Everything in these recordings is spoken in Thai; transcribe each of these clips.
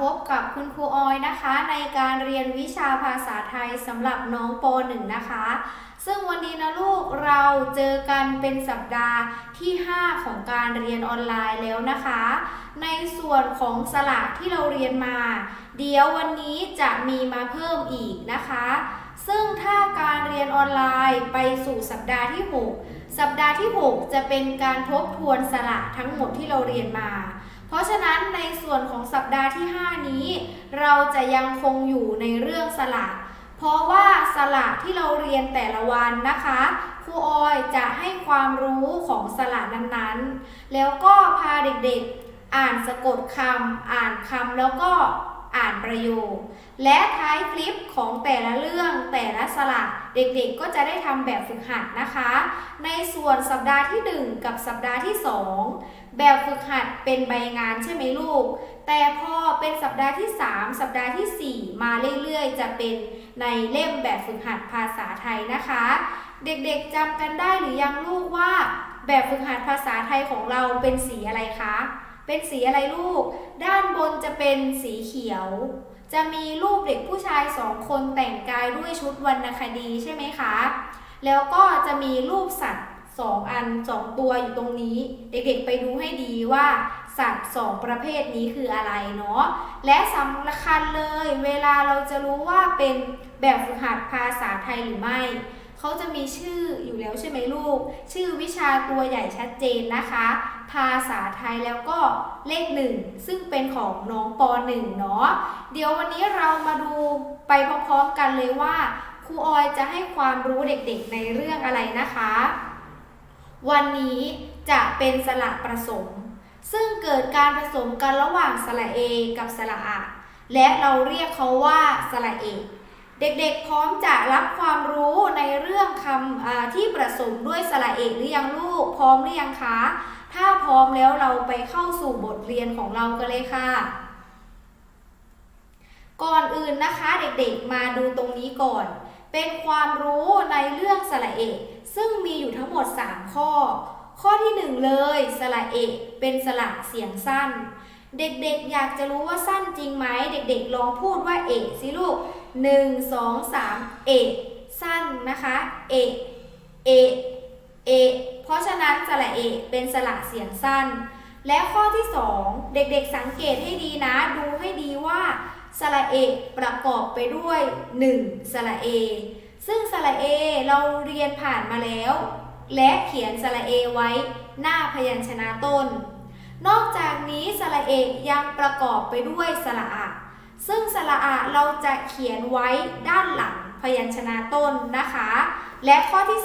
พบกับคุณครูออยนะคะ ในการเรียนวิชาภาษาไทยสำหรับน้องป .1 นะคะ ซึ่งวันนี้นะลูกเราเจอกันเป็นสัปดาห์ที่ 5 ของการเรียนออนไลน์แล้วนะคะ ในส่วนของสระที่เราเรียนมา เดี๋ยววันนี้จะมีมาเพิ่มอีกนะคะ ซึ่งถ้าการเรียนออนไลน์ไปสู่สัปดาห์ที่ 6 สัปดาห์ที่ 6 จะเป็นการทบทวนสระทั้งหมดที่เราเรียนมา เพราะฉะนั้นในส่วนของสัปดาห์ที่ 5 นี้ เราจะยังคงอยู่ในเรื่องสระเพราะว่าสระที่เราเรียนแต่ละวันนะคะครูออยจะให้ความรู้ของสระนั้นๆ แล้วก็พาเด็กๆ อ่านสะกดคำอ่านคำแล้วก็อ่านประโยค และท้ายคลิปของแต่ละเรื่องแต่ละสระเด็กๆ ก็จะได้ทำแบบฝึกหัดนะคะ ในส่วนสัปดาห์ที่ 1 กับสัปดาห์ที่ 2 แบบฝึกหัดเป็นใบงานใช่ไหมลูก แต่พอเป็นสัปดาห์ที่ 3 สัปดาห์ทีสี่ 4 มาเรื่อยๆ จะเป็นในเล่มแบบฝึกหัดภาษาไทยนะคะ เด็กๆจำกันได้หรือยังลูกว่า แบบฝึกหัดภาษาไทยของเราเป็นสีอะไรคะ เป็นสีอะไรลูก ด้านบนจะเป็นสีเขียว จะมีรูปเด็กผู้ชายสองคนแต่งกายด้วยชุดวรรณคดีใช่ไหมคะ แล้วก็จะมีรูปสัตว์ สองอันสองตัวอยู่ตรงนี้ เด็กๆไปดูให้ดีว่า สัตว์สองประเภทนี้คืออะไรเนาะและสำคัญเลยเวลาเราจะรู้ว่าเป็นแบบฝึกหัดภาษาไทยหรือไม่เขาจะมีชื่ออยู่แล้วใช่ไหมลูก ชื่อวิชาตัวใหญ่ชัดเจนนะคะ ภาษาไทยแล้วก็เลขหนึ่งซึ่งเป็นของน้องป .1 เนาะเดี๋ยววันนี้เรามาดูไปพร้อมๆกันเลยว่าครูออยจะให้ความรู้เด็กๆในเรื่องอะไรนะคะ วันนี้จะเป็นสระผสม ซึ่งเกิดการผสมกันระหว่างสระเอกับสระอะและเราเรียกเขาว่าสระเอกเด็กๆ พร้อมจะรับความรู้ในเรื่องคำที่ผสมด้วยสระเอกหรือยังลูก พร้อมหรือยังคะ ถ้าพร้อมแล้วเราไปเข้าสู่บทเรียนของเรากันเลยค่ะ ก่อนอื่นนะคะเด็กๆ มาดูตรงนี้ก่อน เป็นความรู้ในเรื่องสระเอกซึ่งมีอยู่ทั้งหมด 3 ข้อ ข้อที่ 1 เลยสระเอกเป็นสระเสียงสั้น เด็กๆอยากจะรู้ว่าสั้นจริงไหมเด็กๆลองพูดว่าเอกสิลูก 1 2 3 เอกสั้นนะคะเอกเอกเอกเพราะฉะนั้นสระเอกเป็นสระเสียงสั้น และข้อที่ 2 เด็กๆสังเกตให้ดีนะ ดูให้ดีว่า สระเอกประกอบไปด้วย 1. สระเอ ซึ่งสระเอเราเรียนผ่านมาแล้ว และเขียนสระเอไว้หน้าพยัญชนะต้น นอกจากนี้สระเอกยังประกอบไปด้วยสระอะซึ่งสระอะเราจะเขียนไว้ด้านหลังพยัญชนะต้นนะคะ และข้อที่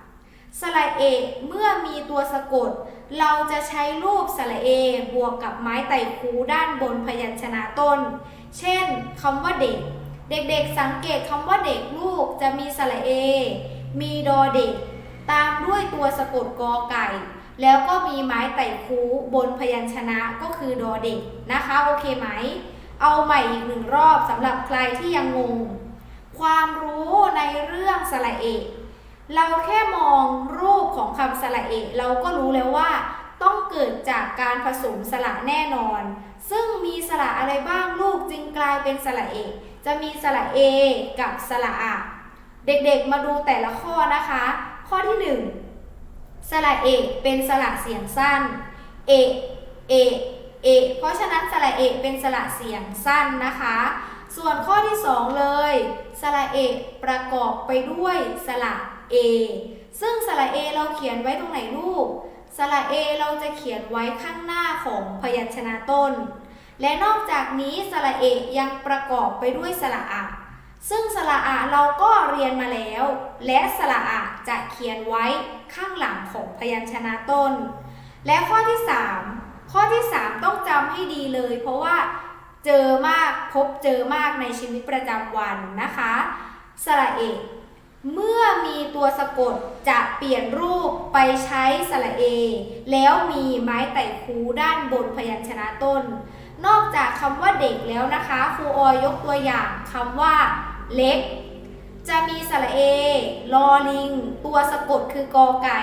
3 สระเอกเมื่อมีตัวสะกด เราจะใช้รูปสระเอบวกกับไม้ไต่คูด้านบนพยัญชนะต้น เช่นคำว่าเด็ก เด็กๆสังเกตคำว่าเด็กลูกจะมีสระเอ มีดอเด็ก ตามด้วยตัวสะกดกอไก่ แล้วก็มีไม้ไต่คูบนพยัญชนะก็คือดอเด็กนะคะ โอเคไหม เอาใหม่อีกหนึ่งรอบสำหรับใครที่ยังงง ความรู้ในเรื่องสระเอ เราแค่มองรูปของคำสระเอ เราก็รู้แล้วว่า ต้องเกิดจากการผสมสระแน่นอน ซึ่งมีสระอะไรบ้างลูกจึงกลายเป็นสระเอก จะมีสระเอกับสระอะเด็กๆมาดูแต่ละข้อนะคะ ข้อที่ 1 สระเอกเป็นสระเสียงสั้น เอกเอกเอกเพราะฉะนั้นสระเอกเป็นสระเสียงสั้นนะคะ ส่วนข้อที่ 2 เลย สระเอกประกอบไปด้วยสระเอ ซึ่งสระเอเราเขียนไว้ตรงไหนลูก สระเอเราจะเขียนไว้ข้างหน้าของพยัญชนะต้น และนอกจากนี้สระเอกยังประกอบไปด้วยสระอะซึ่งสระอะเราก็เรียนมาแล้ว และสระอะจะเขียนไว้ข้างหลังของพยัญชนะต้น และข้อที่ 3 ข้อที่ 3 ต้องจำให้ดีเลย เพราะว่าเจอมากพบเจอมากในชีวิตประจำวันนะคะ สระเอก เมื่อมีตัวสะกดจะเปลี่ยนรูปไปใช้สระเอ แล้วมีไม้ไต่คูด้านบนพยัญชนะต้น นอกจากคำว่าเด็กแล้วนะคะครูออยยกตัวอย่างคำว่าเล็ก จะมีสระเอลอลิง ตัวสะกดคือกอไก่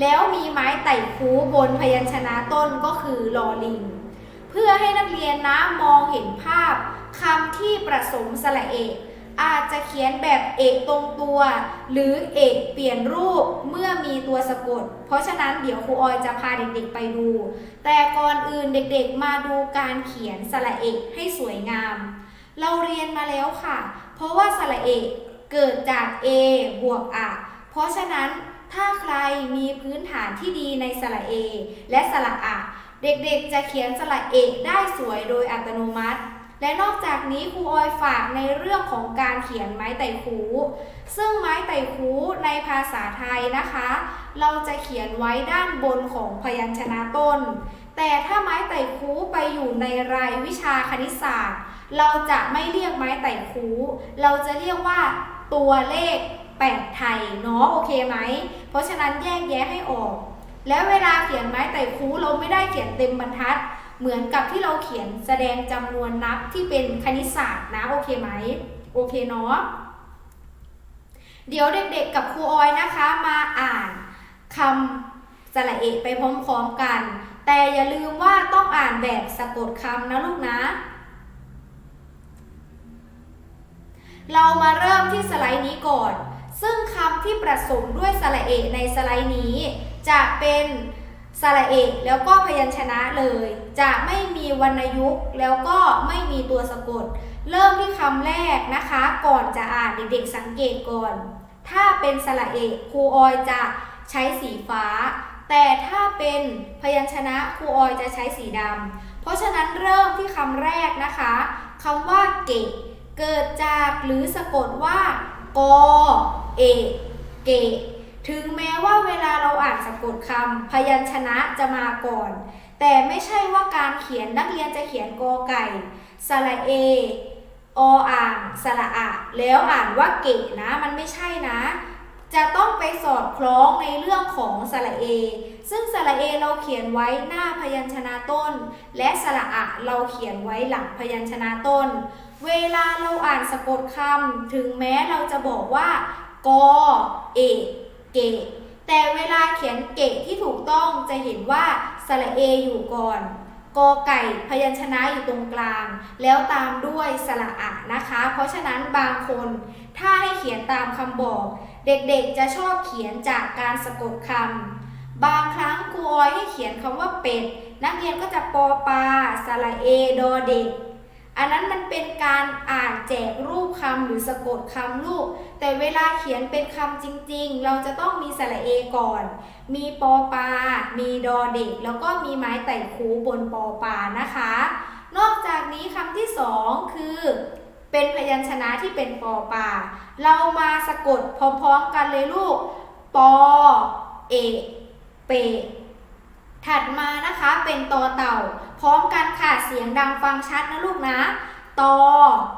แล้วมีไม้ไต่คูบนพยัญชนะต้นก็คือลอลิง เพื่อให้นักเรียนนะมองเห็นภาพคำที่ประสงค์สระเอ อาจจะเขียนแบบเอกตรงตัว หรือเอกเปลี่ยนรูปเมื่อมีตัวสะกด เพราะฉะนั้นเดี๋ยวครูออยจะพาเด็กๆไปดู แต่ก่อนอื่นเด็กๆมาดูการเขียนสระเอกให้สวยงาม เราเรียนมาแล้วค่ะ เพราะว่าสระเอกเกิดจาก A บวกอะเพราะฉะนั้นถ้าใครมีพื้นฐานที่ดีในสระเอและสระอะเด็กๆจะเขียนสระเอกได้สวยโดยอัตโนมัติ และนอกจากนี้ครูออยฝากในเรื่องของการเขียนไม้ไต่คูซึ่งไม้ไต่คูในภาษาไทยนะคะ เราจะเขียนไว้ด้านบนของพยัญชนะต้น แต่ถ้าไม้ไต่คูไปอยู่ในรายวิชาคณิตศาสตร์ เราจะไม่เรียกไม้ไต่คูเราจะเรียกว่าตัวเลขแปดไทยเนาะโอเคไหม เพราะฉะนั้นแยกแยะให้ออก แล้วเวลาเขียนไม้ไต่คูเราไม่ได้เขียนเต็มบรรทัด เหมือนกับที่เราเขียนแสดงจำนวนนับที่เป็นคณิตศาสตร์นะโอเคไหมโอเคเนาะเดี๋ยวเด็กๆกับครูออยนะคะมาอ่านคำสระเอกไปพร้อมๆกัน แต่อย่าลืมว่าต้องอ่านแบบสะกดคำนะลูกนะ เรามาเริ่มที่สไลด์นี้ก่อน ซึ่งคำที่ประสมด้วยสระเอกในสไลด์นี้ จะเป็น สระเอกแล้วก็พยัญชนะเลย จะไม่มีวรรณยุกต์แล้วก็ไม่มีตัวสะกด เริ่มที่คำแรกนะคะ ก่อนจะอ่านเด็กๆสังเกตก่อน ถ้าเป็นสระเอกครูออยจะใช้สีฟ้า แต่ถ้าเป็นพยัญชนะครูออยจะใช้สีดำเพราะฉะนั้นเริ่มที่คำแรกนะคะคำว่าเกะเกิดจากหรือสะกดว่ากอเอกเกะ ถึงแม้ว่าเวลาเราอ่านสะกดคำพยัญชนะจะมาก่อน แต่ไม่ใช่ว่าการเขียนนักเรียนจะเขียนกอไก่สระเอออ่างสระอะแล้วอ่านว่าเกะนะมันไม่ใช่นะ จะต้องไปสอดคล้องในเรื่องของสระเอ ซึ่งสระเอเราเขียนไว้หน้าพยัญชนะต้น และสระอะเราเขียนไว้หลังพยัญชนะต้น เวลาเราอ่านสะกดคำถึงแม้เราจะบอกว่ากอเอก เกะ แต่เวลาเขียนเกะที่ถูกต้องจะเห็นว่าสระเออยู่ก่อนกอไก่พยัญชนะอยู่ตรงกลาง แล้วตามด้วยสระอะนะคะ เพราะฉะนั้นบางคน ถ้าให้เขียนตามคำบอก เด็กๆจะชอบเขียนจากการสะกดคำบางครั้งครูออยให้เขียนคำว่าเป็ดนักเรียนก็จะปอปลาสระเอดอเด็ก อันนั้นมันเป็นการอ่านแจกรูปคำหรือสะกดคำลูกแต่เวลาเขียนเป็นคำจริง ๆ เราจะต้องมีสระเอก่อน มีปอปา มีดอเด็ก แล้วก็มีไม้ไต่คูบนปอปานะคะ นอกจากนี้คำที่สองคือ เป็นพยัญชนะที่เป็นปอปา เรามาสะกดพร้อมๆกันเลยลูก ปอ เอกเปถัดมานะคะเป็นตอเต่า พร้อมกันค่ะ เสียงดังฟังชัดนะลูกนะ ตอ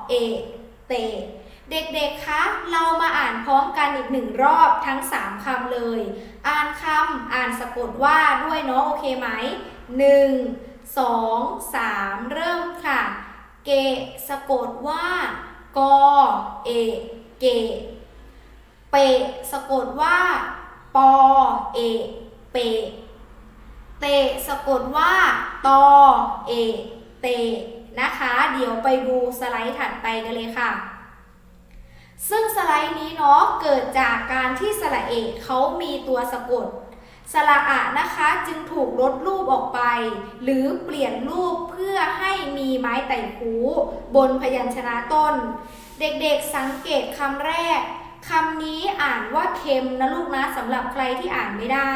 เอ เต เด็กๆ คะ เรามาอ่านพร้อมกันอีกหนึ่งรอบทั้ง 3คำเลย อ่านคำอ่านสะกดว่าด้วยเนาะโอเคไหม 1 2 3 เริ่มค่ะ เกะสะกดว่ากอ เอ เกะเปะสะกดว่า ปอ เอ เปะ เตะสะกดว่าตอเอกเตะนะคะ เดี๋ยวไปดูสไลด์ถัดไปกันเลยค่ะ ซึ่งสไลด์นี้เนาะเกิดจากการที่สระเอกเขามีตัวสะกด สระอะนะคะจึงถูกลดรูปออกไป หรือเปลี่ยนรูปเพื่อให้มีไม้ไต่คูบนพยัญชนะต้น เด็กๆสังเกตคำแรกคำนี้อ่านว่าเค็มนะลูกนะสำหรับใครที่อ่านไม่ได้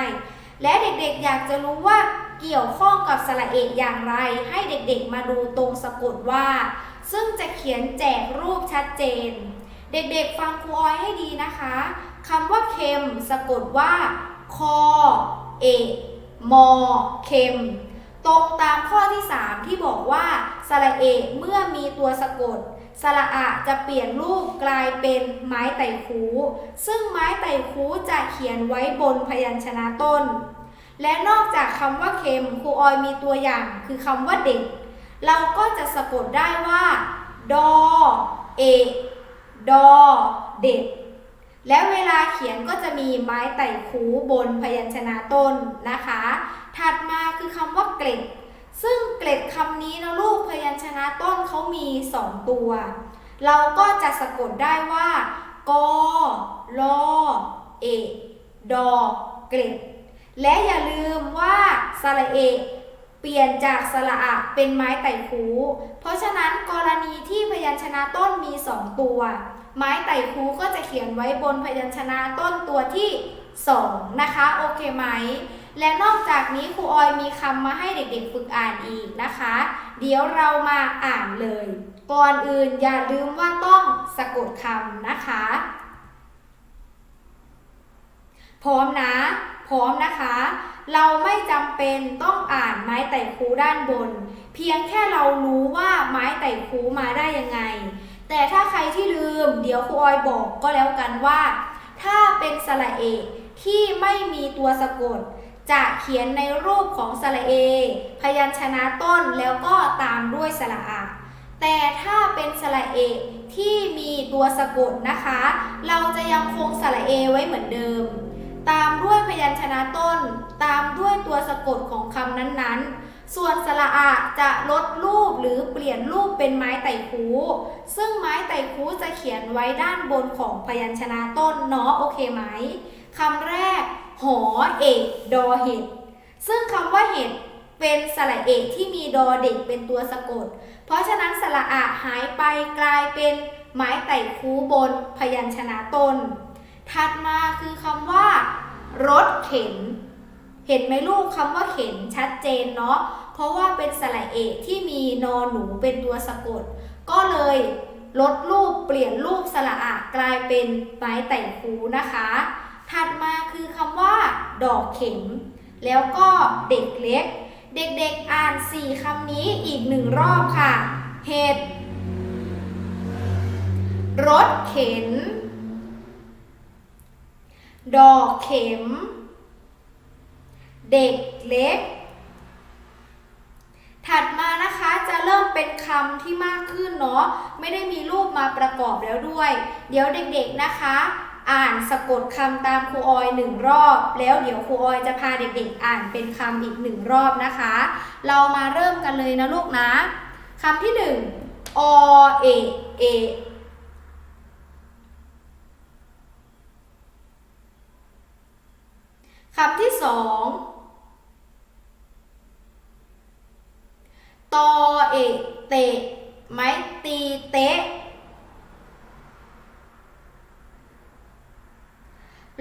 และเด็กๆอยากจะรู้ว่าเกี่ยวข้องกับสระเอกอย่างไร ให้เด็กๆมาดูตรงสะกดว่า ซึ่งจะเขียนแจกรูปชัดเจน เด็กๆฟังครูออยให้ดีนะคะคำว่าเค็มสะกดว่าคอเอกมอเค็ม ตรงตามข้อที่ 3 ที่บอกว่าสระเอกเมื่อมีตัวสะกดสระอะจะเปลี่ยนรูปกลายเป็นไม้ไต่คูซึ่งไม้ไต่คูจะเขียนไว้บนพยัญชนะต้น และนอกจากคำว่าเค็มครูออยมีตัวอย่างคือคำว่าเด็ก เราก็จะสะกดได้ว่า ดอ เอ ดอ เด็ก และเวลาเขียนก็จะมีไม้ไต่คูบนพยัญชนะต้นนะคะ ถัดมาคือคำว่าเกล็ด ซึ่งเกล็ดคำนี้นะลูกพยัญชนะต้นเขามีสองตัว เราก็จะสะกดได้ว่ากอลอเอ ดอ เกล็ด และอย่าลืมว่าสระเอกเปลี่ยนจากสระอะเป็นไม้ไต่คู เพราะฉะนั้นกรณีที่พยัญชนะต้นมีสองตัว ไม้ไต่คูก็จะเขียนไว้บนพยัญชนะต้นตัวที่สองนะคะโอเคไหม และนอกจากนี้ครูออยมีคำมาให้เด็กๆฝึกอ่านอีกนะคะ เดี๋ยวเรามาอ่านเลย ก่อนอื่นอย่าลืมว่าต้องสะกดคำนะคะ พร้อมนะ พร้อมนะคะ เราไม่จำเป็นต้องอ่านไม้ไต่คูด้านบน เพียงแค่เรารู้ว่าไม้ไต่คูมาได้ยังไง แต่ถ้าใครที่ลืมเดี๋ยวครูออยบอกก็แล้วกันว่า ถ้าเป็นสระเอกที่ไม่มีตัวสะกด จะเขียนในรูปของสระเอ พยัญชนะต้นแล้วก็ตามด้วยสระอะแต่ถ้าเป็นสระเอกที่มีตัวสะกดนะคะ เราจะยังคงสระเอไว้เหมือนเดิม ตามด้วยพยัญชนะต้น ตามด้วยตัวสะกดของคำนั้นๆ ส่วนสระอะจะลดรูปหรือเปลี่ยนรูปเป็นไม้ไต่คู ซึ่งไม้ไต่คูจะเขียนไว้ด้านบนของพยัญชนะต้นเนาะโอเคไหมคำแรก หอเอกดอเห็ด ซึ่งคำว่าเห็ดเป็นสระเอกที่มีดอเด็กเป็นตัวสะกด เพราะฉะนั้นสระอะหายไปกลายเป็นไม้ไต่คูบนพยัญชนะต้น ถัดมาคือคำว่า รถเข็น เห็นไหมลูกคำว่าเข็นชัดเจนเนาะ เพราะว่าเป็นสระเอกที่มีนอหนูเป็นตัวสะกด ก็เลยลดรูปเปลี่ยนรูปสระอะกลายเป็นไม้ไต่งคูนะคะ ถัดมาคือคำว่า ดอกเข็ม แล้วก็เด็กเล็ก เด็กๆอ่าน 4คำนี้อีกหนึ่งรอบค่ะ เห็ด รถเข็น ดอกเข็ม เด็กเล็ก ถัดมานะคะจะเริ่มเป็นคำที่มากขึ้นเนาะไม่ได้มีรูปมาประกอบแล้วด้วย เดี๋ยวเด็กๆนะคะ อ่านสะกดคำตามครูออยหนึ่งรอบ แล้วเดี๋ยวครูออยจะพาเด็กๆ อ่านเป็นคำอีกหนึ่งรอบนะคะ เรามาเริ่มกันเลยนะลูกนะคำที่หนึ่งอเอเอ คำที่สองตอเอะเตะ ไม้ตีเตะ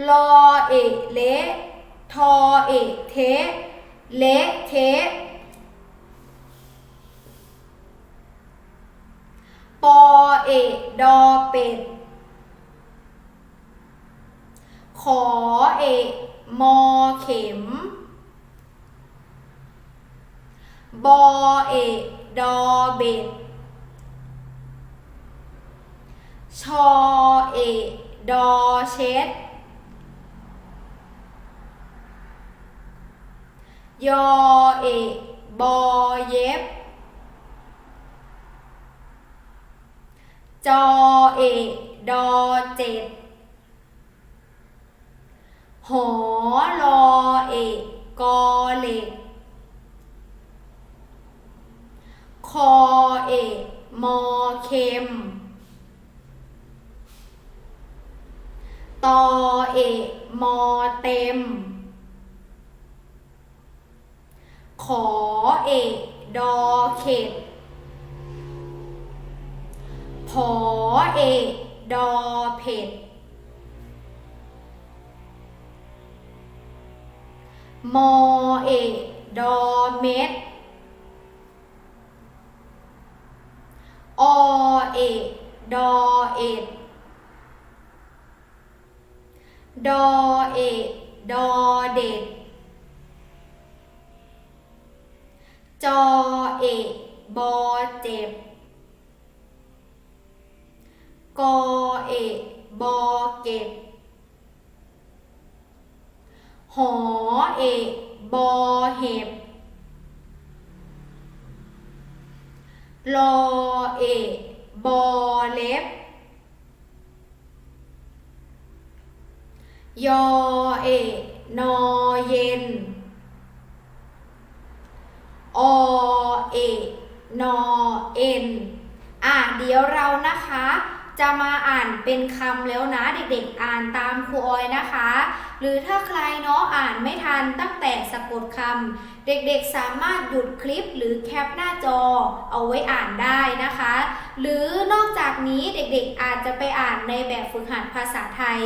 ลอเอะเละทอเอะเทะเละเทะปอเอะดอเป็ด ขอเอก มอเข็ม บอเอกดอเบ็ดชอเอกดอเช็ดยอเอกบอเย็บ จอเอกดอเจ็ด หอรอเอกกอเหล็ก คอเอกมอเข็มตอเอกมอเต็ม ขอเอกดอเข็ดผอเอกดอเผ็ด มอเอกดอเมดอเอกดอเอ็ดดอเอกดอเด็ดจอเอกบอเจ็บกอเอกบอเก็บ หอเอกบอเห็บรอเอกบอเล็บ ยอเอกนอเย็น อเอกนอเอ็นอะเดี๋ยวเรานะคะ จะมาอ่านเป็นคำแล้วนะ เด็กๆ อ่านตามครูออยนะคะ หรือถ้าใครเนาะอ่านไม่ทันตั้งแต่สะกดคำเด็กๆสามารถหยุดคลิปหรือแคปหน้าจอเอาไว้อ่านได้นะคะ หรือนอกจากนี้เด็กๆอาจจะไปอ่านในแบบฝึกหัดภาษาไทย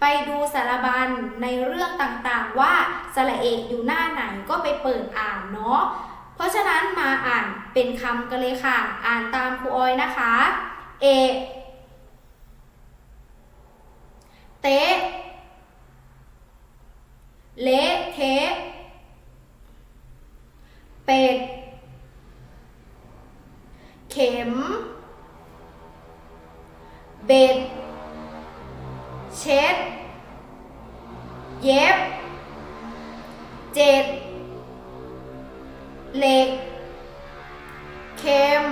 ไปดูสารบัญในเรื่องต่างๆว่าสระเอกอยู่หน้าไหนก็ไปเปิดอ่านเนาะเพราะฉะนั้นมาอ่านเป็นคำกันเลยค่ะ อ่านตามครูออยนะคะ เอกเตะ เละเทะเป็ด เข็ม เบ็ด เช็ด เย็บ เจ็ด เหล็กเค็ม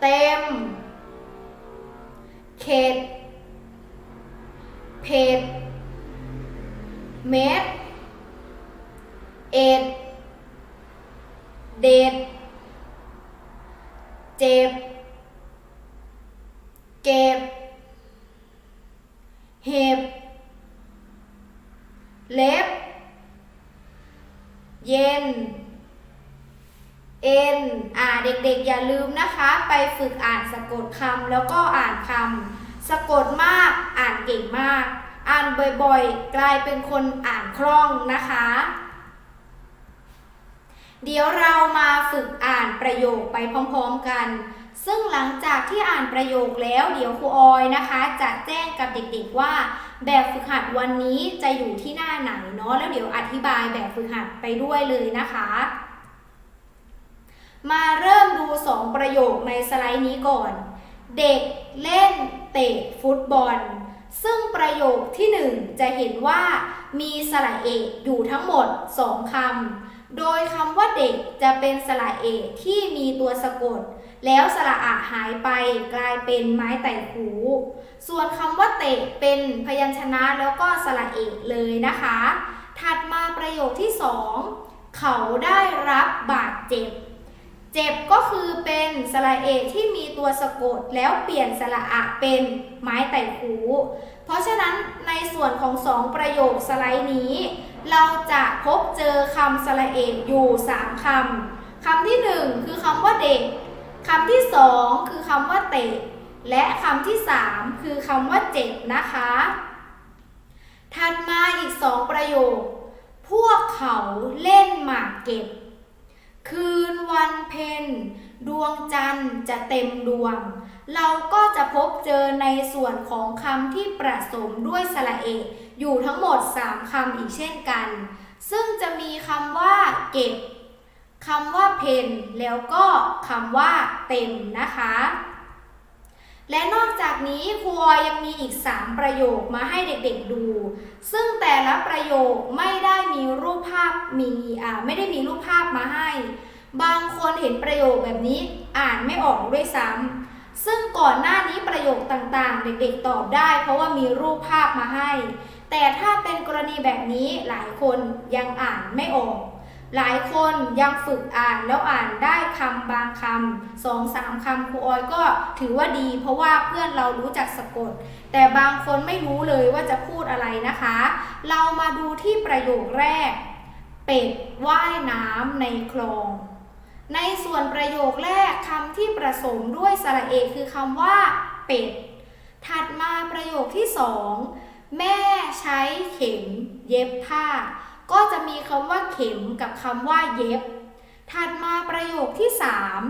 เต็ม เข็ด เผ็ด เม็ดเอ็ด เด็ด เจ็บ เก็บ เห็บ เล็บ เย็น เอ็น อ่าเด็กๆ อย่าลืมนะคะ ไปฝึกอ่านสะกดคำแล้วก็อ่านคำสะกดมาก อ่านเก่งมาก อ่านบ่อยๆ กลายเป็นคนอ่านคล่องนะคะ เดี๋ยวเรามาฝึกอ่านประโยคไปพร้อมๆกัน ซึ่งหลังจากที่อ่านประโยคแล้วเดี๋ยวครูออยนะคะ จะแจ้งกับเด็กๆว่า แบบฝึกหัดวันนี้จะอยู่ที่หน้าไหนเนาะแล้วเดี๋ยวอธิบายแบบฝึกหัดไปด้วยเลยนะคะมาเริ่มดู 2 ประโยคในสไลด์นี้ก่อน เด็กเล่นเตะฟุตบอล ซึ่งประโยคที่ 1 จะเห็นว่ามีสระเอกอยู่ทั้งหมด 2คำโดยคำว่าเด็กจะเป็นสระเอกที่มีตัวสะกด แล้วสระอะหายไปกลายเป็นไม้ไต่หู ส่วนคำว่าเตะเป็นพยัญชนะแล้วก็สระเอกเลยนะคะ ถัดมาประโยคที่ 2 เขาได้รับบาดเจ็บ เจ็บก็คือเป็นสระเอที่มีตัวสะกดแล้วเปลี่ยนสระอะเป็นไม้ไต่หูเพราะฉะนั้นในส่วนของสองประโยคสไลด์นี้ เราจะพบเจอคำสระเออยู่3คำคำที่1คือคำว่าเด็กคำที่2คือคำว่าเตะ และคำที่3คือคำว่าเจ็บนะคะ ถัดมาอีกสองประโยค พวกเขาเล่นหมากเก็บ คืนวันเพ็ญดวงจันทร์จะเต็มดวง เราก็จะพบเจอในส่วนของคำที่ประสมด้วยสระเอกอยู่ทั้งหมด 3คำอีกเช่นกัน ซึ่งจะมีคำว่าเก็บคำว่าเพนแล้วก็คำว่าเต็มนะคะ และนอกจากนี้ครูออยยังมีอีก 3 ประโยคมาให้เด็กๆดู ซึ่งแต่ละประโยคไม่ได้มีรูปภาพมีอ่าไม่ได้มีรูปภาพมาให้ บางคนเห็นประโยคแบบนี้อ่านไม่ออกด้วยซ้ำซึ่งก่อนหน้านี้ประโยคต่างๆ เด็กๆตอบได้ เพราะว่ามีรูปภาพมาให้ แต่ถ้าเป็นกรณีแบบนี้หลายคนยังอ่านไม่ออก หลายคนยังฝึกอ่านแล้วอ่านได้คำบางคำสองสามคำครูออยก็ถือว่าดี เพราะว่าเพื่อนเรารู้จักสะกด แต่บางคนไม่รู้เลยว่าจะพูดอะไรนะคะ เรามาดูที่ประโยคแรก เป็ดว่ายน้ำในคลอง ในส่วนประโยคแรกคำที่ประสมด้วยสระเอคือคำว่า เป็ด ถัดมาประโยคที่สองแม่ใช้เข็มเย็บผ้า ก็จะมีคำว่าเข็มกับคำว่าเย็บ ถัดมาประโยคที่สาม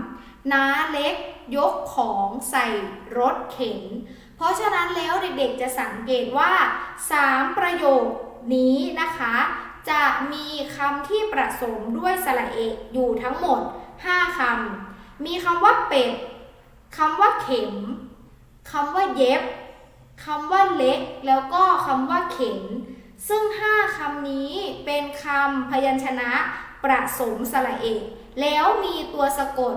น้าเล็ก ยกของใส่รถเข็น เพราะฉะนั้นแล้วเด็กๆจะสังเกตว่า 3 ประโยคนี้นะคะ จะมีคำที่ประสมด้วยสระเอกอยู่ทั้งหมด 5คำ มีคำว่าเป็ดคำว่าเข็มคำว่าเย็บคำว่าเล็ก แล้วก็คำว่าเข็น ซึ่ง 5คำนี้เป็นคำพยัญชนะประสมสระเอก แล้วมีตัวสะกด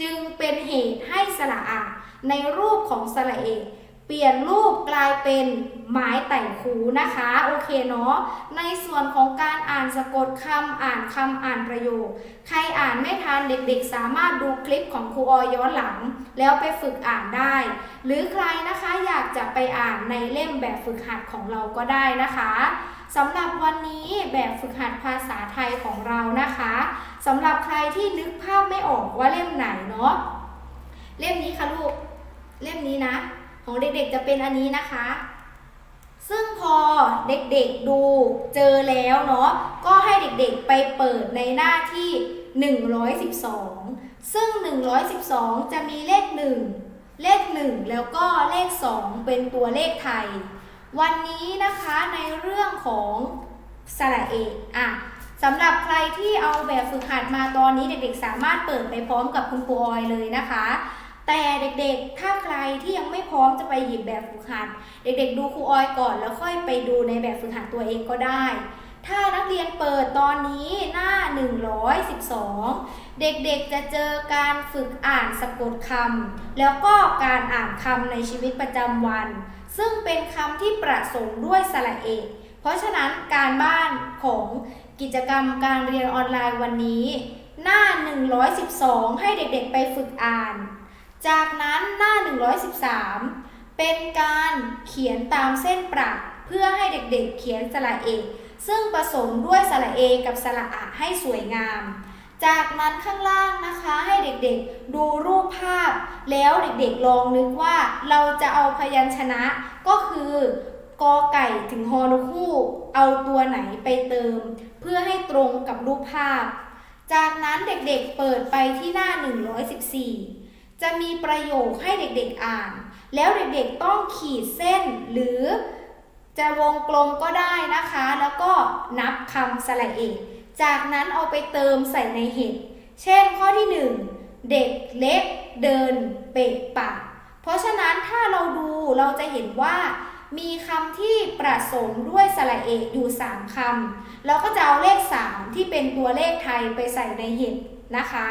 จึงเป็นเหตุให้สระอะในรูปของสระเอก เปลี่ยนรูปกลายเป็นไม้ไต่งคูนะคะ โอเคเนาะในส่วนของการอ่านสะกดคำอ่านคำอ่านประโยค ใครอ่านไม่ทันเด็กๆ สามารถดูคลิปของครูออยย้อนหลัง แล้วไปฝึกอ่านได้ หรือใครนะคะอยากจะไปอ่านในเล่มแบบฝึกหัดของเราก็ได้นะคะสำหรับวันนี้แบบฝึกหัดภาษาไทยของเรานะคะสำหรับใครที่นึกภาพไม่ออกว่าเล่มไหนเนาะเล่มนี้ค่ะลูกเล่มนี้นะ ของเด็กๆจะเป็นอันนี้นะคะ ซึ่งพอเด็กๆดูเจอแล้วเนาะก็ให้เด็กๆไปเปิดในหน้าที่ 112 ซึ่ง 112 จะมีเลข 1 เลข 1 แล้วก็เลข 2 เป็นตัวเลขไทย วันนี้นะคะในเรื่องของสระเอกอะสำหรับใครที่เอาแบบฝึกหัดมาตอนนี้เด็กๆ สามารถเปิดไปพร้อมกับคุณครูออยเลยนะคะ แต่เด็กๆ ถ้าใครที่ยังไม่พร้อมจะไปหยิบแบบฝึกหัด เด็กๆ ดูครูออยก่อน แล้วค่อยไปดูในแบบฝึกหัดตัวเองก็ได้ ถ้านักเรียนเปิดตอนนี้หน้า 112 เด็กๆ จะเจอการฝึกอ่านสะกดคำ แล้วก็การอ่านคำในชีวิตประจำวัน ซึ่งเป็นคำที่ประสมด้วยสระเอก เพราะฉะนั้นการบ้านของกิจกรรมการเรียนออนไลน์วันนี้ หน้า 112 ให้เด็กๆ ไปฝึกอ่าน จากนั้นหน้า 113 เป็นการเขียนตามเส้นประเพื่อให้เด็กๆเขียนสระเอก ซึ่งผสมด้วยสระเอกับสระอะให้สวยงาม จากนั้นข้างล่างนะคะให้เด็กๆดูรูปภาพ แล้วเด็กๆลองนึกว่าเราจะเอาพยัญชนะก็คือกอไก่ถึงฮอนกฮูกเอาตัวไหนไปเติม เพื่อให้ตรงกับรูปภาพ จากนั้นเด็กๆเปิดไปที่หน้า 114 จะมีประโยคให้เด็กๆอ่าน แล้วเด็กๆต้องขีดเส้นหรือจะวงกลมก็ได้นะคะ แล้วก็นับคำสระเอกจากนั้นเอาไปเติมใส่ในเห็ดเช่นข้อที่ 1 เด็กเล็กเดินเปะปะ เพราะฉะนั้นถ้าเราดูเราจะเห็นว่า มีคำที่ประสมด้วยสระเอกอยู่ 3คำเราก็จะเอาเลข 3 ที่เป็นตัวเลขไทยไปใส่ในเห็ดนะคะ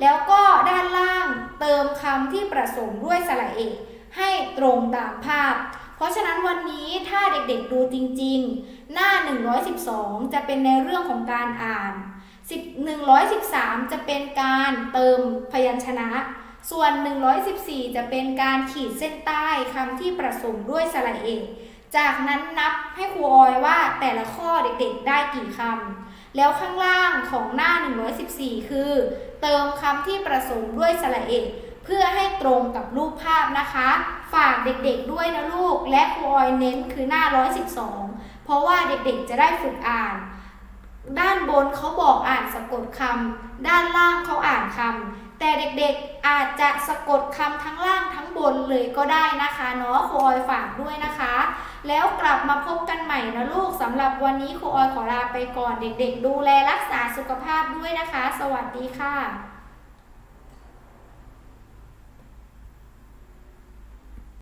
แล้วก็ด้านล่างเติมคำที่ประสมด้วยสระเอกให้ตรงตามภาพ เพราะฉะนั้นวันนี้ถ้าเด็กๆดูจริงๆ หน้า 112 จะเป็นในเรื่องของการอ่าน10 113 จะเป็นการเติมพยัญชนะ ส่วน 114 จะเป็นการขีดเส้นใต้คำที่ประสมด้วยสระเอกจากนั้นนับให้ครูออยว่าแต่ละข้อเด็กๆได้กี่คำ แล้วข้างล่างของหน้า 114 คือ เติมคำที่ประสงค์ด้วยสระเอกเพื่อให้ตรงกับรูปภาพนะคะ ฝากเด็กๆด้วยนะลูก และครูออยเน้นคือหน้า 112 เพราะว่าเด็กๆจะได้ฝึกอ่าน ด้านบนเขาบอกอ่านสะกดคำด้านล่างเขาอ่านคำ แต่เด็กๆอาจจะสะกดคำทั้งล่างทั้งบนเลยก็ได้นะคะเนาะครูออยฝากด้วยนะคะ แล้วกลับมาพบกันใหม่นะลูกสำหรับวันนี้ครูออยขอลาไปก่อนเด็ก ๆ ดูแลรักษาสุขภาพด้วยนะคะ สวัสดีค่ะ